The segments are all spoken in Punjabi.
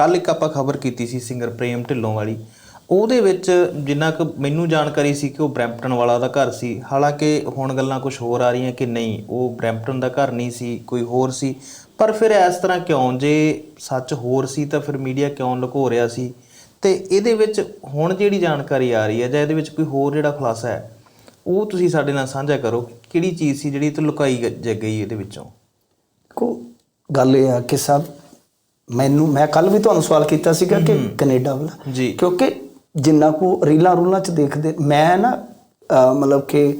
ਕੱਲ ਇੱਕ ਆਪਾਂ ਖਬਰ ਕੀਤੀ ਸੀ ਸਿੰਗਰ ਪ੍ਰੇਮ ਢਿੱਲੋਂ ਵਾਲੀ। ਉਹਦੇ ਵਿੱਚ ਜਿੰਨਾ ਕੁ ਮੈਨੂੰ ਜਾਣਕਾਰੀ ਸੀ ਕਿ ਉਹ ਬ੍ਰੈਂਪਟਨ ਵਾਲਾ ਦਾ ਘਰ ਸੀ, ਹਾਲਾਂਕਿ ਹੁਣ ਗੱਲਾਂ ਕੁਝ ਹੋਰ ਆ ਰਹੀਆਂ ਕਿ ਨਹੀਂ, ਉਹ ਬ੍ਰੈਂਪਟਨ ਦਾ ਘਰ ਨਹੀਂ ਸੀ, ਕੋਈ ਹੋਰ ਸੀ। ਪਰ ਫਿਰ ਇਸ ਤਰ੍ਹਾਂ ਕਿਉਂ? ਜੇ ਸੱਚ ਹੋਰ ਸੀ ਤਾਂ ਫਿਰ ਮੀਡੀਆ ਕਿਉਂ ਲੁਕੋ ਰਿਹਾ ਸੀ? ਤੇ ਇਹਦੇ ਵਿੱਚ ਹੁਣ ਜਿਹੜੀ ਜਾਣਕਾਰੀ ਆ ਰਹੀ ਹੈ ਜਾਂ ਇਹਦੇ ਵਿੱਚ ਕੋਈ ਹੋਰ ਜਿਹੜਾ ਖੁਲਾਸਾ ਹੈ, ਉਹ ਤੁਸੀਂ ਸਾਡੇ ਨਾਲ ਸਾਂਝਾ ਕਰੋ ਕਿਹੜੀ ਚੀਜ਼ ਸੀ ਜਿਹੜੀ ਤੇ ਲੁਕਾਈ ਗ- ਗਈ ਇਹਦੇ ਵਿੱਚੋਂ। ਕੋ ਗੱਲ ਇਹ ਆ ਕਿ ਸਭ ਮੈਨੂੰ ਮੈਂ ਕੱਲ ਵੀ ਤੁਹਾਨੂੰ ਸਵਾਲ ਕੀਤਾ ਸੀਗਾ ਕਿ ਕੈਨੇਡਾ ਵਾਲਾ। ਕਿਉਂਕਿ ਜਿੰਨਾ ਕੋ ਰੀਲਾਂ ਰੂਲਾਂ ਚ ਦੇਖਦੇ ਮੈਂ ਨਾ ਮਤਲਬ ਕਿ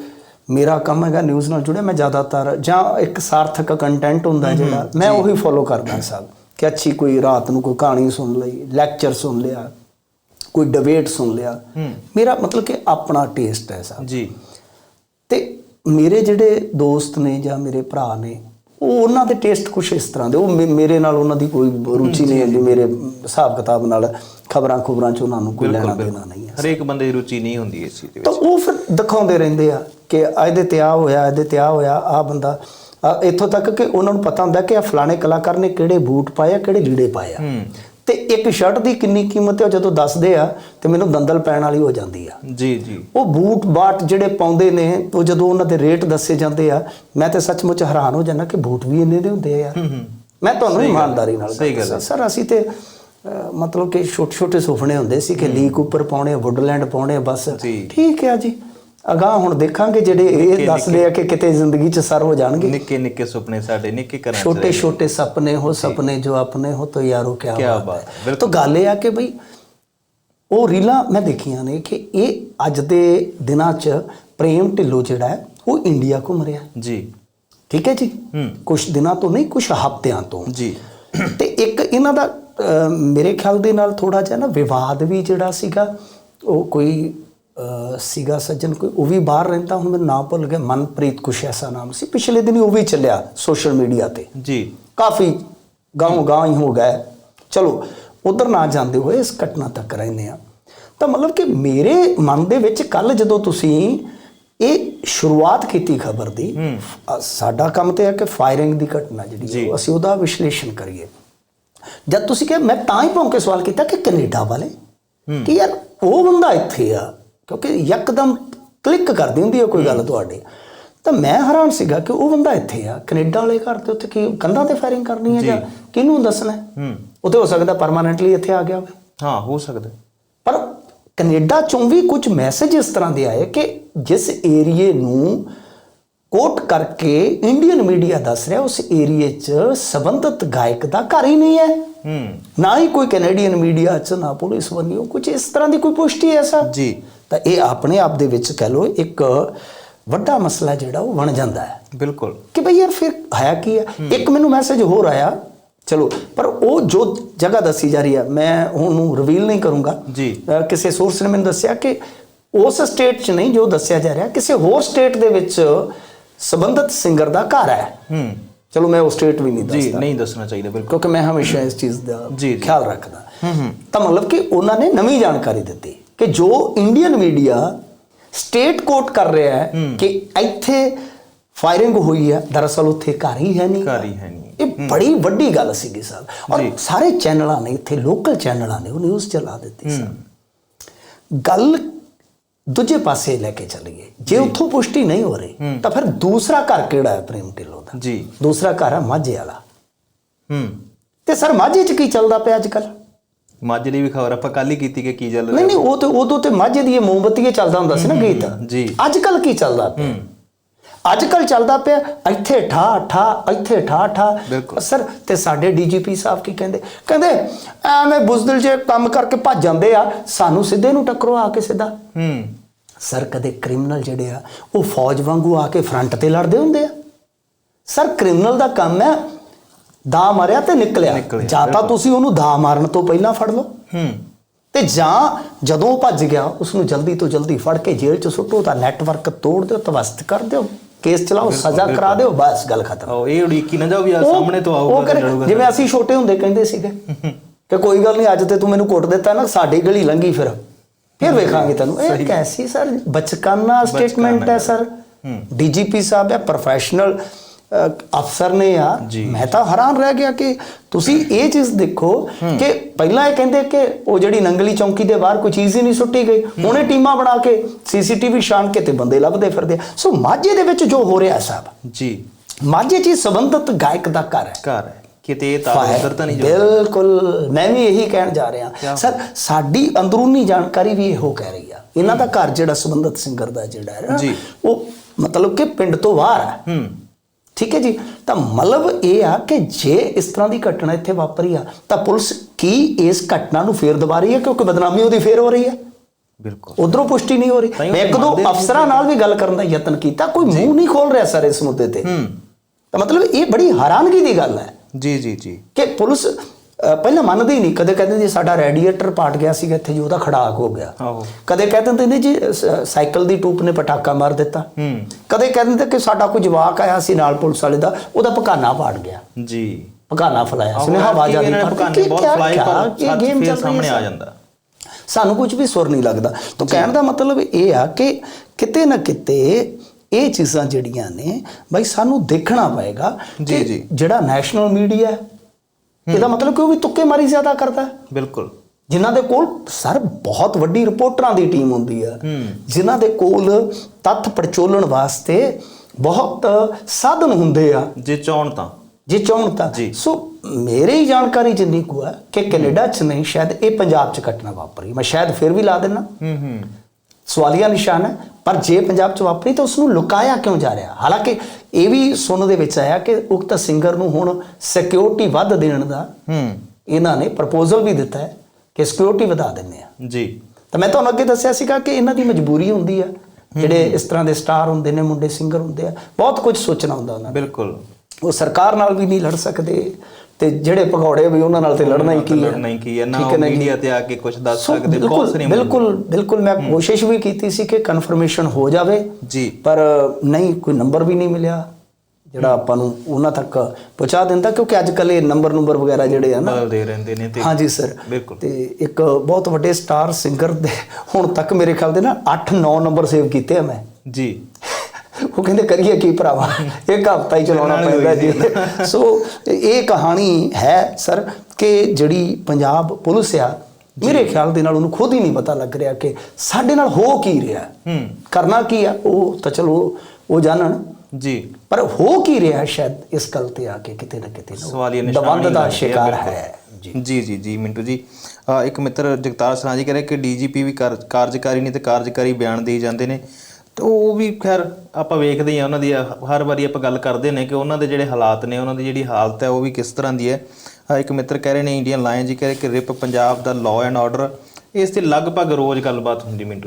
ਮੇਰਾ ਕੰਮ ਹੈਗਾ ਨਿਊਜ਼ ਨਾਲ ਜੁੜਿਆ ਮੈਂ ਜ਼ਿਆਦਾਤਰ ਜਾਂ ਇੱਕ ਸਾਰਥਕ ਕੰਟੈਂਟ ਹੁੰਦਾ ਜਿਹੜਾ ਮੈਂ ਉਹੀ ਫੋਲੋ ਕਰਦਾ ਸਭ ਕਿ ਅੱਛੀ ਕੋਈ ਰਾਤ ਨੂੰ ਕੋਈ ਕਹਾਣੀ ਸੁਣ ਲਈ ਲੈਕਚਰ ਸੁਣ ਲਿਆ ਕੋਈ ਡਿਬੇਟ ਸੁਣ ਲਿਆ। ਮੇਰਾ ਮਤਲਬ ਕਿ ਆਪਣਾ ਟੇਸਟ ਹੈ ਸਭ। ਜੀ। ਤੇ ਮੇਰੇ ਜਿਹੜੇ ਦੋਸਤ ਨੇ ਜਾਂ ਮੇਰੇ ਭਰਾ ਨੇ ਉਹ ਉਹਨਾਂ ਦੇ ਟੇਸਟ ਕੁਛ ਇਸ ਤਰ੍ਹਾਂ ਦੇ ਉਹ ਮੇਰੇ ਨਾਲ ਉਹਨਾਂ ਦੀ ਕੋਈ ਰੁਚੀ ਨਹੀਂ ਹੈ ਜੀ ਮੇਰੇ ਹਿਸਾਬ ਕਿਤਾਬ ਨਾਲ ਖਬਰਾਂ ਖੁਬਰਾਂ ਚ ਉਹਨਾਂ ਨੂੰ ਕੋਈ ਲੈਣਾ ਦੇਣਾ ਨਹੀਂ ਹੈ। ਹਰੇਕ ਬੰਦੇ ਦੀ ਰੁਚੀ ਨਹੀਂ ਹੁੰਦੀ ਇਸ ਚੀਜ਼ ਦੇ ਤਾਂ ਵਿੱਚ। ਉਹ ਫਿਰ ਦਿਖਾਉਂਦੇ ਰਹਿੰਦੇ ਆ ਕਿ ਇਹਦੇ ਤੇ ਆ ਹੋਇਆ ਇਹਦੇ ਤੇ ਆ ਹੋਇਆ ਆ ਬੰਦਾ ਇੱਥੋਂ ਤੱਕ ਕਿ ਉਹਨਾਂ ਨੂੰ ਪਤਾ ਹੁੰਦਾ ਕਿ ਆ ਫਲਾਣੇ ਕਲਾਕਾਰ ਨੇ ਕਿਹੜੇ ਬੂਟ ਪਾਏ ਆ ਕਿਹੜੇ ਲੀੜੇ ਪਾਏ ਆ। ਤੇ ਇੱਕ ਸ਼ਰਟ ਦੀ ਕਿੰਨੀ ਕੀਮਤ ਹੈ ਜਦੋਂ ਦੱਸਦੇ ਆ ਤੇ ਮੈਨੂੰ ਦੰਦਲ ਪੈਣ ਵਾਲੀ ਹੋ ਜਾਂਦੀ ਆ। ਜੀ ਜੀ। ਉਹ ਬੂਟ ਬਾਟ ਜਿਹੜੇ ਪਾਉਂਦੇ ਨੇ ਉਹ ਜਦੋਂ ਉਹਨਾਂ ਦੇ ਰੇਟ ਦੱਸੇ ਜਾਂਦੇ ਆ ਮੈਂ ਤੇ ਸੱਚਮੁੱਚ ਹੈਰਾਨ ਹੋ ਜਾਂਦਾ ਕਿ ਬੂਟ ਵੀ ਇੰਨੇ ਦੇ ਹੁੰਦੇ ਆ। ਮੈਂ ਤੁਹਾਨੂੰ ਇਮਾਨਦਾਰੀ ਨਾਲ ਸਹੀ ਗੱਲ। ਸਰ ਅਸੀਂ ਤੇ ਮਤਲਬ ਕਿ ਛੋਟੇ ਛੋਟੇ ਸੁਪਨੇ ਹੁੰਦੇ ਸੀ ਕਿ ਲੀਕ ਉੱਪਰ ਪਾਉਣੇ ਵੁੱਡਲੈਂਡ ਪਾਉਣੇ ਬਸ। ਠੀਕ ਹੈ ਜੀ। ਅਗਾਹ ਹੁਣ ਦੇਖਾਂਗੇ ਜਿਹੜੇ ਇਹ ਦੱਸਦੇ ਆ ਕਿ ਕਿਤੇ ਜ਼ਿੰਦਗੀ 'ਚ ਸਰ ਹੋ ਜਾਣਗੇ। ਨਿੱਕੇ ਨਿੱਕੇ ਸੁਪਨੇ ਸਾਡੇ ਨਿੱਕੇ ਚ ਛੋਟੇ ਛੋਟੇ ਸੁਪਨੇ ਹੋ ਸੁਪਨੇ ਜੋ ਆਪਣੇ ਹੋ ਤੋ ਯਾਰੋ ਕਿਆ ਬਾਤ ਹੈ। ਤਾਂ ਗੱਲ ਇਹ ਆ ਕਿ ਬਈ ਉਹ ਰੀਲਾਂ ਮੈਂ ਦੇਖੀਆਂ ਨੇ ਕਿ ਇਹ ਅੱਜ ਦੇ ਦਿਨਾਂ 'ਚ ਪ੍ਰੇਮ ਢਿੱਲੋਂ ਜਿਹੜਾ ਹੈ ਉਹ ਇੰਡੀਆ ਘੁੰਮ ਰਿਹਾ ਜੀ। ਠੀਕ ਹੈ ਜੀ? ਕੁਝ ਦਿਨਾਂ ਤੋਂ ਨਹੀਂ ਕੁਝ ਹਫ਼ਤਿਆਂ ਤੋਂ। ਜੀ। ਤੇ ਇੱਕ ਇਹਨਾਂ ਦਾ ਮੇਰੇ ਖਿਆਲ ਦੇ ਨਾਲ ਥੋੜਾ ਜਿਹਾ ਨਾ ਵਿਵਾਦ ਵੀ ਜਿਹੜਾ ਸੀਗਾ ਉਹ ਕੋਈ ਸੀਗਾ ਸੱਜਣ ਕੋਈ ਉਹ ਵੀ ਬਾਹਰ ਰਹਿੰਦਾ ਹੁਣ ਮੈਨੂੰ ਨਾਮ ਭੁੱਲ ਗਿਆ ਮਨਪ੍ਰੀਤ ਕੁਛ ਐਸਾ ਨਾਮ ਸੀ। ਪਿਛਲੇ ਦਿਨੀ ਉਹ ਵੀ ਚੱਲਿਆ ਸੋਸ਼ਲ ਮੀਡੀਆ ਤੇ। ਜੀ। ਕਾਫੀ ਗਾਉਂ ਗਾਂ ਹੀ ਹੋ ਗਏ ਚਲੋ ਉਧਰ ਨਾ ਜਾਂਦੇ ਹੋਏ ਇਸ ਘਟਨਾ ਤੱਕ ਰਹਿੰਦੇ ਆ ਤਾਂ ਮਤਲਬ ਕਿ ਮੇਰੇ ਮਨ ਦੇ ਵਿੱਚ ਕੱਲ ਜਦੋਂ ਤੁਸੀਂ ਇਹ ਸ਼ੁਰੂਆਤ ਕੀਤੀ ਖਬਰ ਦੀ ਸਾਡਾ ਕੰਮ ਤੇ ਹੈ ਕਿ ਫਾਇਰਿੰਗ ਦੀ ਘਟਨਾ ਜਿਹੜੀ ਅਸੀਂ ਉਹਦਾ ਵਿਸ਼ਲੇਸ਼ਣ ਕਰੀਏ। ਜਦ ਤੁਸੀਂ ਕਿ ਮੈਂ ਤਾਂ ਹੀ ਭੌਂਕ ਕੇ ਸਵਾਲ ਕੀਤਾ ਕਿ ਕੈਨੇਡਾ ਵਾਲੇ ਕਿ ਯਾਰ ਉਹ ਬੰਦਾ ਇੱਥੇ ਆ ਕਿਉਂਕਿ ਯਕਦਮ ਕਲਿੱਕ ਕਰਦੀ ਹੁੰਦੀ ਹੈ ਕੋਈ ਗੱਲ ਤੁਹਾਡੇ। ਤਾਂ ਮੈਂ ਹੈਰਾਨ ਸੀਗਾ ਕਿ ਉਹ ਬੰਦਾ ਇੱਥੇ ਆ ਕੈਨੇਡਾ ਵਾਲੇ ਘਰ ਤੇ ਉੱਥੇ ਕੀ ਕੰਧਾਂ ਤੇ ਫਾਇਰਿੰਗ ਕਰਨੀ ਹੈ ਜਾਂ। ਕਿਹਨੂੰ ਦੱਸਣਾ ਹੈ? ਹੂੰ। ਉਹ ਤੇ ਹੋ ਸਕਦਾ ਪਰਮਾਨੈਂਟਲੀ ਇੱਥੇ ਆ ਗਿਆ ਹੋਵੇ। ਹਾਂ ਹੋ ਸਕਦਾ ਪਰ ਕੈਨੇਡਾ ਚੋਂ ਵੀ ਕੁਝ ਮੈਸੇਜ ਇਸ ਤਰ੍ਹਾਂ ਦੇ ਆਏ ਕਿ ਜਿਸ ਏਰੀਏ ਨੂੰ ਕੋਟ ਕਰਕੇ ਇੰਡੀਅਨ ਮੀਡੀਆ ਦੱਸ ਰਿਹਾ ਉਸ ਏਰੀਏ 'ਚ ਸੰਬੰਧਿਤ ਗਾਇਕ ਦਾ ਘਰ ਹੀ ਨਹੀਂ ਹੈ। ਹੂੰ। ਨਾ ਹੀ ਕੋਈ ਕੈਨੇਡੀਅਨ ਮੀਡੀਆ 'ਚ ਨਾ ਪੁਲਿਸ ਬੰਨਿਓ ਕੁਝ ਇਸ ਤਰ੍ਹਾਂ ਦੀ ਕੋਈ ਪੁਸ਼ਟੀ ਹੈ ਸਰ? ਜੀ। ਤਾਂ ਇਹ ਆਪਣੇ ਆਪ ਦੇ ਵਿੱਚ ਕਹ ਲੋ ਇੱਕ ਵੱਡਾ ਮਸਲਾ ਜਿਹੜਾ ਉਹ ਬਣ ਜਾਂਦਾ ਹੈ। ਬਿਲਕੁਲ। ਕਿ ਭਈ ਯਾਰ ਫਿਰ ਹੈ ਕੀ ਹੈ? ਇੱਕ ਮੈਨੂੰ ਮੈਸੇਜ ਹੋਰ ਆਇਆ। ਚਲੋ ਪਰ ਉਹ ਜੋ ਜਗ੍ਹਾ ਦੱਸੀ ਜਾ ਰਹੀ ਹੈ ਮੈਂ ਉਹਨੂੰ ਰਿਵੀਲ ਨਹੀਂ ਕਰੂੰਗਾ। ਜੀ। ਕਿਸੇ ਸੋਰਸ ਨੇ ਮੈਨੂੰ ਦੱਸਿਆ ਕਿ ਉਸ ਸਟੇਟ 'ਚ ਨਹੀਂ ਜੋ ਦੱਸਿਆ ਜਾ ਰਿਹਾ ਕਿਸੇ ਹੋਰ ਸਟੇਟ ਦੇ ਵਿੱਚ ਸੰਬੰਧਿਤ ਸਿੰਗਰ ਦਾ ਘਰ ਹੈ। ਹੂੰ। ਚਲੋ ਮੈਂ ਉਹ ਸਟੇਟ ਵੀ ਨਹੀਂ ਜੀ ਦੱਸਦਾ। ਨਹੀਂ ਦੱਸਣਾ ਚਾਹੀਦਾ ਬਿਲਕੁਲ। ਕਿਉਂਕਿ ਮੈਂ ਹਮੇਸ਼ਾ ਇਸ ਚੀਜ਼ ਦਾ ਜੀ, ਜੀ। ਖਿਆਲ ਰੱਖਦਾ। ਹੂੰ ਹੂੰ। ਤਾਂ ਮਤਲਬ ਕਿ ਉਹਨਾਂ ਨੇ ਨਵੀਂ ਜਾਣਕਾਰੀ ਦਿੱਤੀ ਕਿ ਜੋ ਇੰਡੀਅਨ ਮੀਡੀਆ ਸਟੇਟ ਕੋਟ ਕਰ ਰਿਹਾ ਹੈ ਕਿ ਇੱਥੇ ਫਾਇਰਿੰਗ ਹੋਈ ਹੈ ਦਰਅਸਲ ਉੱਥੇ ਘਰ ਹੀ ਹੈ ਨਹੀਂ। ਘਰ ਹੀ ਹੈ ਨਹੀਂ। ਇਹ ਬੜੀ ਵੱਡੀ ਗੱਲ ਸੀਗੀ ਸਾਹਿਬ ਔਰ ਸਾਰੇ ਚੈਨਲਾਂ ਨੇ ਇੱਥੇ ਲੋਕਲ ਚੈਨਲਾਂ ਨੇ ਉਹ ਨਿਊਜ਼ ਚਲਾ ਦਿੱਤੀ ਸਰ। ਗੱਲ ਦੂਜੇ ਪਾਸੇ ਲੈ ਕੇ ਚੱਲੀਏ। ਜੇ ਉੱਥੋਂ ਪੁਸ਼ਟੀ ਨਹੀਂ ਹੋ ਰਹੀ ਤਾਂ ਫਿਰ ਦੂਸਰਾ ਘਰ ਕਿਹੜਾ ਹੈ ਪ੍ਰੇਮ ਢਿੱਲੋਂ ਦਾ? ਜੀ। ਦੂਸਰਾ ਘਰ ਹੈ ਮਾਝੇ ਵਾਲਾ। ਹੂੰ। ਤੇ ਸਰ ਮਾਝੇ 'ਚ ਕੀ ਚੱਲਦਾ ਪਿਆ ਅੱਜ ਕੱਲ ਮਾਝੇ ਦੀ ਵੀ ਖਬਰ ਆਪਾਂ ਕੱਲ ਹੀ ਕੀਤੀ ਕਿ ਕੀ ਚੱਲ ਨਹੀਂ ਰਿਹਾ ਨਹੀਂ ਉਹ ਤੇ ਉਦੋਂ ਤੇ ਮਾਝੇ ਦੀ ਇਹ ਮੋਮਬੱਤੀ ਇਹ ਚੱਲਦਾ ਹੁੰਦਾ ਸੀ ਨਾ ਗੀਤ। ਜੀ। ਅੱਜ ਕੱਲ ਕੀ ਚੱਲਦਾ ਪਿਆ? ਹੂੰ। ਅੱਜ ਕੱਲ ਚੱਲਦਾ ਪਿਆ ਇੱਥੇ ਠਾ ਠਾ ਇੱਥੇ ਠਾ ਠਾ। ਸਰ ਤੇ ਸਾਡੇ ਡੀਜੀਪੀ ਸਾਹਿਬ ਕੀ ਕਹਿੰਦੇ? ਕਹਿੰਦੇ ਐਵੇਂ ਬੁਜ਼ਦਿਲ ਜੇ ਕੰਮ ਕਰਕੇ ਭੱਜ ਜਾਂਦੇ ਆ ਸਾਨੂੰ ਸਿੱਧੇ ਨੂੰ ਟੱਕਰੋ ਆ ਕੇ ਸਿੱਧਾ। ਹੂੰ। ਸਰ ਕਦੇ ਕ੍ਰਿਮੀਨਲ ਜਿਹੜੇ ਆ ਉਹ ਫੌਜ ਵਾਂਗੂ ਆ ਕੇ ਫਰੰਟ ਤੇ ਲੜਦੇ ਹੁੰਦੇ ਆ। ਸਰ ਕ੍ਰਿਮੀਨਲ ਦਾ ਕੰਮ ਹੈ ਦਾ ਮਾਰਿਆ ਤੇ ਨਿਕਲਿਆ। ਜਾਂ ਤਾਂ ਤੁਸੀਂ ਉਹਨੂੰ ਦਾ ਮਾਰਨ ਤੋਂ ਪਹਿਲਾਂ ਫੜ ਲਓ। ਹੂੰ। ਤੇ ਜਾਂ ਜਦੋਂ ਭੱਜ ਗਿਆ ਉਸ ਨੂੰ ਜਲਦੀ ਤੋਂ ਜਲਦੀ ਫੜ ਕੇ ਜੇਲ੍ਹ 'ਚ ਸੁੱਟੋ ਤਾਂ ਨੈਟਵਰਕ ਤੋੜ ਦਿਓ ਤਵਸਤ ਕਰ ਦਿਓ ਕੇਸ ਚਲਾਓ ਸਜ਼ਾ ਕਰਾ ਦਿਓ ਬਸ ਗੱਲ ਖਤਮ। ਉਹ ਇਹ ਉਡੀਕੀ ਨਾ ਜਾਓ ਵੀ ਆ ਸਾਹਮਣੇ ਤੋਂ ਆਊਗਾ ਜਿਵੇਂ ਅਸੀਂ ਛੋਟੇ ਹੁੰਦੇ ਕਹਿੰਦੇ ਸੀਗੇ ਕਿ ਕੋਈ ਗੱਲ ਨਹੀਂ ਅੱਜ ਤੇ ਤੂੰ ਮੈਨੂੰ ਕੁੱਟ ਦਿੱਤਾ ਨਾ ਸਾਡੀ ਗਲੀ ਲੰਗੀ ਫਿਰ। ਫਿਰ ਵੇਖਾਂਗੇ ਤੈਨੂੰ ਇਹ ਕੈਸੀ ਸਰ? ਬਚਕਾਨਾ ਸਟੇਟਮੈਂਟ ਹੈ ਸਰ। ਡੀਜੀਪੀ ਸਾਹਿਬ ਹੈ ਪ੍ਰੋਫੈਸ਼ਨਲ ਅਫਸਰ ਨੇ ਆ। ਮੈਂ ਤਾਂ ਹੈਰਾਨ ਰਹਿ ਗਿਆ ਕਿ ਤੁਸੀਂ ਇਹ ਚੀਜ਼ ਦੇਖੋ ਕਿ ਪਹਿਲਾਂ ਇਹ ਕਹਿੰਦੇ ਕਿ ਉਹ ਜਿਹੜੀ ਨੰਗਲੀ ਚੌਂਕੀ ਦੇ ਬਾਹਰ ਕੋਈ ਚੀਜ਼ ਹੀ ਨਹੀਂ ਸੁੱਟੀ ਗਈ। ਹੁਣੇ ਟੀਮਾਂ ਬਣਾ ਕੇ ਸੀਸੀਟੀਵੀ ਛਾਣ ਕੇ ਤੇ ਬੰਦੇ ਲੱਭਦੇ ਫਿਰਦੇ ਆ। ਸੋ ਮਾਝੇ ਦੇ ਵਿੱਚ ਜੋ ਹੋ ਰਿਹਾ ਸਾਹਿਬ ਜੀ। ਮਾਝੇ 'ਚ ਸੰਬੰਧਿਤ ਗਾਇਕ ਦਾ ਘਰ ਹੈ। ਘਰ ਹੈ। ਕਿਤੇ ਤਾਰ ਉਧਰ ਤਾਂ ਨਹੀਂ ਜੋ ਬਿਲਕੁਲ। ਮੈਂ ਵੀ ਇਹੀ ਕਹਿਣ ਜਾ ਰਿਹਾ। ਸਰ ਸਾਡੀ ਅੰਦਰੂਨੀ ਜਾਣਕਾਰੀ ਵੀ ਇਹੋ ਕਹਿ ਰਹੀ ਆ। ਇਹਨਾਂ ਦਾ ਘਰ ਜਿਹੜਾ ਸੰਬੰਧਿਤ ਸਿੰਗਰ ਦਾ ਜਿਹੜਾ ਹੈ ਨਾ। ਉਹ ਮਤਲਬ ਕਿ ਪਿੰਡ ਤੋਂ ਬਾਹਰ ਹੈ। ਹੂੰ। ਠੀਕ ਹੈ ਜੀ? ਤਾਂ ਮਤਲਬ ਇਹ ਆ ਕਿ ਜੇ ਇਸ ਤਰ੍ਹਾਂ ਦੀ ਘਟਨਾ ਇੱਥੇ ਵਾਪਰੀ ਆ ਤਾਂ ਪੁਲਿਸ ਕੀ ਇਸ ਘਟਨਾ ਨੂੰ ਫੇਰ ਦਬਾ ਰਹੀ ਹੈ ਕਿਉਂਕਿ ਬਦਨਾਮੀ ਉਹਦੀ ਫੇਰ ਹੋ ਰਹੀ ਹੈ? ਬਿਲਕੁਲ। ਉਧਰੋਂ ਪੁਸ਼ਟੀ ਨਹੀਂ ਹੋ ਰਹੀ। ਮੈਂ ਇੱਕ ਦੋ ਅਫਸਰਾਂ ਨਾਲ ਵੀ ਗੱਲ ਕਰਨ ਦਾ ਯਤਨ ਕੀਤਾ ਕੋਈ ਮੂੰਹ ਨਹੀਂ ਖੋਲ ਰਿਹਾ ਸਰ ਇਸ ਮੁੱਦੇ ਤੇ। ਹੂੰ। ਤਾਂ ਮਤਲਬ ਇਹ ਬੜੀ ਹੈਰਾਨਗੀ ਦੀ ਗੱਲ ਹੈ। ਜੀ ਜੀ ਜੀ। ਕਿ ਪੁਲਿਸ ਪਹਿਲਾਂ ਮੰਨਦੀ ਨਹੀਂ। ਕਦੇ ਕਹਿੰਦੇ ਜੀ ਸਾਡਾ ਰੈਡੀਏਟਰ ਪਾਟ ਗਿਆ ਸੀਗਾ ਇੱਥੇ ਜੀ ਉਹਦਾ ਖੜਾਕ ਹੋ ਗਿਆ। ਕਦੇ ਕਹਿ ਦਿੰਦੇ ਨੇ ਜੀ ਸ- ਸਾਈਕਲ ਦੀ ਟੂਪ ਨੇ ਪਟਾਕਾ ਮਾਰ ਦਿੱਤਾ। ਹੂੰ। ਕਦੇ ਕਹਿ ਦਿੰਦੇ ਕਿ ਸਾਡਾ ਕੋਈ ਜਵਾਕ ਆਇਆ ਸੀ ਨਾਲ ਪੁਲਿਸ ਵਾਲੇ ਦਾ ਉਹਦਾ ਪਕਾਨਾ ਪਾਟ ਗਿਆ। ਜੀ। ਪਕਾਨਾ ਫਲਾਇਆ ਇਹਨਾਂ ਨੇ ਗਈ ਪਕਾਨੇ ਬਹੁਤ ਫਲਾਈ ਪਰ ਇਹ ਗੇਮ ਚੱਲ ਸਾਹਮਣੇ ਹੈ ਆ ਜਾਂਦਾ। ਸਾਨੂੰ ਕੁਝ ਵੀ ਸੁਰ ਨਹੀਂ ਲੱਗਦਾ। ਤਾਂ ਕਹਿਣ ਦਾ ਮਤਲਬ ਇਹ ਆ ਕਿ ਕਿਤੇ ਨਾ ਕਿਤੇ ਇਹ ਚੀਜ਼ਾਂ ਜਿਹੜੀਆਂ ਨੇ ਬਈ ਸਾਨੂੰ ਦੇਖਣਾ ਪਏਗਾ ਜੀ। ਜਿਹੜਾ ਨੈਸ਼ਨਲ ਮੀਡੀਆ ਇਹਦਾ ਮਤਲਬ ਕਿ ਉਹ ਵੀ ਤੁੱਕੇ ਮਾਰੀ ਜ਼ਿਆਦਾ ਕਰਦਾ ਹੈ। ਬਿਲਕੁਲ। ਜਿਨ੍ਹਾਂ ਦੇ ਕੋਲ ਸਰ ਬਹੁਤ ਵੱਡੀ ਰਿਪੋਰਟਰਾਂ ਦੀ ਟੀਮ ਹੁੰਦੀ ਆ ਹੂੰ। ਜਿਨ੍ਹਾਂ ਦੇ ਕੋਲ ਤੱਥ ਪੜਚੋਲਣ ਵਾਸਤੇ ਬਹੁਤ ਸਾਧਨ ਹੁੰਦੇ ਆ। ਜੇ ਚਾਹਣ ਤਾਂ। ਜੇ ਚਾਹਣ ਤਾਂ। ਸੋ ਮੇਰੀ ਜਾਣਕਾਰੀ ਜਿੰਨੀ ਕੁ ਹੈ ਕਿ ਕੈਨੇਡਾ 'ਚ ਨਹੀਂ ਸ਼ਾਇਦ ਇਹ ਪੰਜਾਬ 'ਚ ਘਟਨਾ ਵਾਪਰੀ। ਮੈਂ ਸ਼ਾਇਦ ਫਿਰ ਵੀ ਲਾ ਦੇਣਾ ਹੂੰ ਹੂੰ। ਸਵਾਲੀਆ ਨਿਸ਼ਾਨ ਹੈ ਪਰ ਜੇ ਪੰਜਾਬ 'ਚ ਵਾਪਰੀ ਤਾਂ ਉਸ ਨੂੰ ਲੁਕਾਇਆ ਕਿਉਂ ਜਾ ਰਿਹਾ? ਹਾਲਾਂਕਿ ਇਹ ਵੀ ਸੁਣਨ ਦੇ ਵਿੱਚ ਆਇਆ ਕਿ ਉਕਤ ਸਿੰਗਰ ਨੂੰ ਹੁਣ ਸਿਕਿਉਰਿਟੀ ਵੱਧ ਦੇਣ ਦਾ ਹੂੰ। ਇਹਨਾਂ ਨੇ ਪ੍ਰਪੋਜ਼ਲ ਵੀ ਦਿੱਤਾ ਹੈ ਕਿ ਸਿਕਿਉਰਿਟੀ ਵਧਾ ਦਿੰਦੇ ਆ ਜੀ। ਤਾਂ ਮੈਂ ਤੁਹਾਨੂੰ ਅੱਗੇ ਦੱਸਿਆ ਸੀਗਾ ਕਿ ਇਹਨਾਂ ਦੀ ਮਜਬੂਰੀ ਹੁੰਦੀ ਆ ਜਿਹੜੇ ਇਸ ਤਰ੍ਹਾਂ ਦੇ ਸਟਾਰ ਹੁੰਦੇ ਨੇ ਮੁੰਡੇ ਸਿੰਗਰ ਹੁੰਦੇ ਆ ਬਹੁਤ ਕੁਝ ਸੋਚਣਾ ਹੁੰਦਾ ਉਹਨਾਂ ਬਿਲਕੁਲ। ਉਹ ਸਰਕਾਰ ਨਾਲ ਵੀ ਨਹੀਂ ਲੜ ਸਕਦੇ ਤੇ ਜਿਹੜੇ ਭਗੌੜੇ ਵੀ ਉਹਨਾਂ ਨਾਲ ਤੇ ਲੜਨਾ ਹੀ ਕੀ ਹੈ? ਲੜਨਾ ਹੀ ਕੀ ਹੈ? ਨਾ? ਮੀਡੀਆ ਤੇ ਆ ਕੇ ਕੁਝ ਦੱਸ ਸਕਦੇ ਬਹੁਤ ਸਾਰੀਆਂ ਬਿਲਕੁਲ ਬਿਲਕੁਲ ਮੈਂ ਕੋਸ਼ਿਸ਼ ਵੀ ਕੀਤੀ ਸੀ ਕਿ ਕਨਫਰਮੇਸ਼ਨ ਹੋ ਜਾਵੇ ਜੀ। ਪਰ ਨਹੀਂ ਕੋਈ ਨੰਬਰ ਵੀ ਨਹੀਂ ਮਿਲਿਆ। ਜਿਹੜਾ ਆਪਾਂ ਨੂੰ ਉਹਨਾਂ ਤੱਕ ਪਹੁੰਚਾ ਦਿੰਦਾ ਕਿਉਂਕਿ ਅੱਜ ਕੱਲ ਇਹ ਨੰਬਰ ਨੰਬਰ ਵਗੈਰਾ ਜਿਹੜੇ ਆ ਨਾ ਬਦਲਦੇ ਰਹਿੰਦੇ ਨੇ ਤੇ ਹਾਂਜੀ ਸਰ ਬਿਲਕੁਲ। ਤੇ ਇੱਕ ਬਹੁਤ ਵੱਡੇ ਸਟਾਰ ਸਿੰਗਰ ਦੇ ਹੁਣ ਤੱਕ ਮੇਰੇ ਖਿਆਲ ਦੇ ਨਾ 8-9 ਨੰਬਰ ਸੇਵ ਕੀਤੇ ਆ ਮੈਂ। ਜੀ। ਉਹ ਕਹਿੰਦੇ ਕਰੀਏ ਕੀ ਭਰਾਵਾ? ਇੱਕ ਹਫਤਾ ਹੀ ਚਲਾਉਣਾ ਪੈਂਦਾ ਜੀ। ਸੋ ਇਹ ਕਹਾਣੀ ਹੈ ਸਰ ਕਿ ਜਿਹੜੀ ਪੰਜਾਬ ਪੁਲਿਸ ਆ ਮੇਰੇ ਖਿਆਲ ਦੇ ਨਾਲ ਉਹਨੂੰ ਖੁਦ ਹੀ ਨਹੀਂ ਪਤਾ ਲੱਗ ਰਿਹਾ ਕਿ ਸਾਡੇ ਨਾਲ ਹੋ ਕੀ ਰਿਹਾ। ਹੂੰ। ਕਰਨਾ ਕੀ ਆ? ਉਹ ਤਾਂ ਚਲੋ ਉਹ ਜਾਣਨ। ਜੀ। ਪਰ ਹੋ ਕੀ ਰਿਹਾ ਸ਼ਾਇਦ ਇਸ ਗੱਲ ਤੇ ਆ ਕੇ ਕਿਤੇ ਨਾ ਕਿਤੇ ਸਵਾਲੀਆ ਨਿਸ਼ਾਨ ਦਾ ਸ਼ਿਕਾਰ। ਹੈ। ਜੀ। ਜੀ ਜੀ ਮਿੰਟੂ ਜੀ। ਇੱਕ ਮਿੱਤਰ ਜਗਤਾਰ ਸਰਾਂ ਜੀ ਕਹ ਰਿਹਾ ਕਿ ਡੀਜੀਪੀ ਵੀ ਕਾਰ- ਕਾਰਜਕਾਰੀ ਨਹੀਂ ਤੇ ਕਾਰਜਕਾਰੀ ਬਿਆਨ ਦੇਈ ਜਾਂਦੇ ਨੇ। ਤੇ ਉਹ ਵੀ ਖੈਰ ਆਪਾਂ ਵੇਖਦੇ ਹਾਂ ਉਹਨਾਂ ਦੀ ਹ- ਹਰ ਵਾਰੀ ਆਪਾਂ ਗੱਲ ਕਰਦੇ ਨੇ ਕਿ ਉਹਨਾਂ ਦੇ ਜਿਹੜੇ ਹਾਲਾਤ ਨੇ, ਉਹਨਾਂ ਦੀ ਜਿਹੜੀ ਹਾਲਤ ਹੈ ਉਹ ਵੀ ਕਿਸ ਤਰ੍ਹਾਂ ਦੀ ਹੈ। ਇੱਕ ਮਿੱਤਰ ਕਹਿ ਰਹੇ ਨੇ ਇੰਡੀਅਨ ਲਾਇਨ ਜੀ ਕਹਿ ਰਹੇ ਕਿ ਰਿਪ ਪੰਜਾਬ ਦਾ ਲਾਅ ਐਂਡ ਆਰਡਰ ਇਸ ਤੇ ਲਗਭਗ ਰੋਜ਼ ਗੱਲਬਾਤ ਹੁੰਦੀ ਮਿੰਟੂ